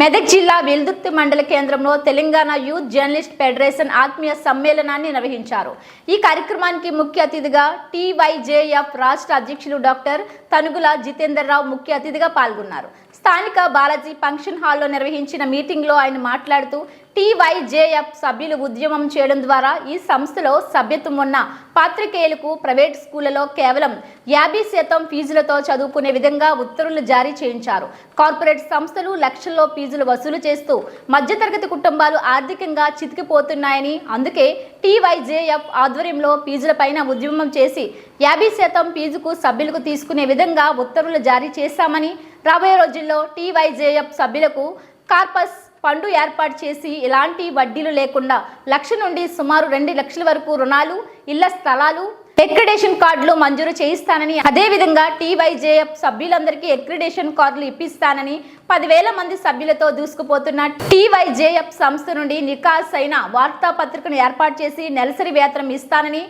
మెదక్ జిల్లా వెల్దుర్తి మండల కేంద్రంలో తెలంగాణ యూత్ జర్నలిస్ట్ ఫెడరేషన్ ఆత్మీయ సమ్మేళనాన్ని నిర్వహించారు. ఈ కార్యక్రమానికి ముఖ్య అతిథిగా టీవైజేఎఫ్ రాష్ట్ర అధ్యక్షులు డాక్టర్ తనుగుల జితేందర్ రావు ముఖ్య అతిథిగా పాల్గొన్నారు. స్థానిక బాలాజీ ఫంక్షన్ హాల్లో నిర్వహించిన మీటింగ్లో ఆయన మాట్లాడుతూ టీవైజేఎఫ్ సభ్యులు ఉద్యమం చేయడం ద్వారా ఈ సంస్థలో సభ్యత్వం ఉన్న పాత్రికేయులకు ప్రైవేట్ స్కూళ్ళలో కేవలం యాభై శాతం ఫీజులతో చదువుకునే విధంగా ఉత్తర్వులు జారీ చేయించారు. కార్పొరేట్ సంస్థలు లక్షల్లో ఫీజులు వసూలు చేస్తూ మధ్యతరగతి కుటుంబాలు ఆర్థికంగా చితికిపోతున్నాయని అందుకే టీవైజేఎఫ్ ఆధ్వర్యంలో ఫీజులపైన ఉద్యమం చేసి యాభై శాతం ఫీజుకు సభ్యులకు తీసుకునే విధంగా ఉత్తర్వులు జారీ చేశామని రాబోయే రోజుల్లో టీవైజేఎఫ్ సభ్యులకు కార్పస్ ఫండ్ ఏర్పాటు చేసి ఎలాంటి వడ్డీలు లేకుండా లక్ష నుండి సుమారు రెండు లక్షల వరకు రుణాలు ఇళ్ళ స్థలాలు ఎక్రిడేషన్ కార్డులు మంజూరు చేయిస్తానని అదేవిధంగా టీవైజేఎఫ్ సభ్యులందరికీ ఎక్రిడేషన్ కార్డులు ఇప్పిస్తానని పదివేల మంది సభ్యులతో దూసుకుపోతున్న టీవైజేఎఫ్ సంస్థ నుండి నికాస్ అయిన వార్తాపత్రికను ఏర్పాటు చేసి నెలసరి వేతనం ఇస్తానని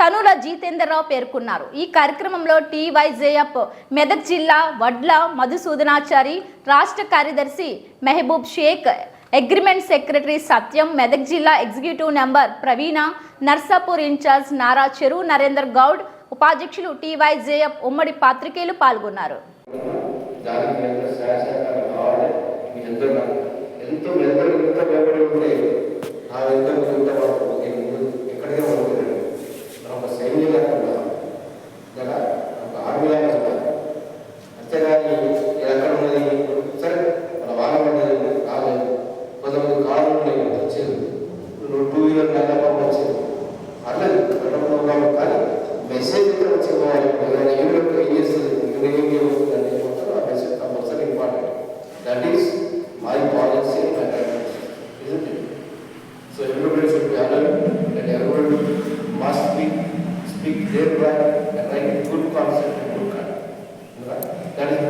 తనుల జితేందర్రావు పేర్కొన్నారు. ఈ కార్యక్రమంలో టీవైజేఎఫ్ మెదక్ జిల్లా వడ్ల మధుసూదనాచారి రాష్ట్ర కార్యదర్శి మెహబూబ్ షేక్ అగ్రిమెంట్ సెక్రటరీ సత్యం మెదక్ జిల్లా executive member Praveena Narsapur in charge Nara Cheruvu Narender Goud ఉపాధ్యక్షులు టీవైజేఎఫ్ ఉమ్మడి పాత్రికేయులు పాల్గొన్నారు. నువ్వు టూ వీలర్ నల్లపం వచ్చేది పర్లేదు వెళ్ళడం కానీ మెసేజ్ ఇక్కడ వచ్చి పోవాలి ఏదైనా యూనిట్ ఏం చేస్తుంది యూనిట్ ఏం చేస్తుంది అనేది మాత్రం ఆ message compulsory important that is my policy isn't it? So everybody should be alert and everybody must speak, speak their right and write good concept and good conduct. Right? That is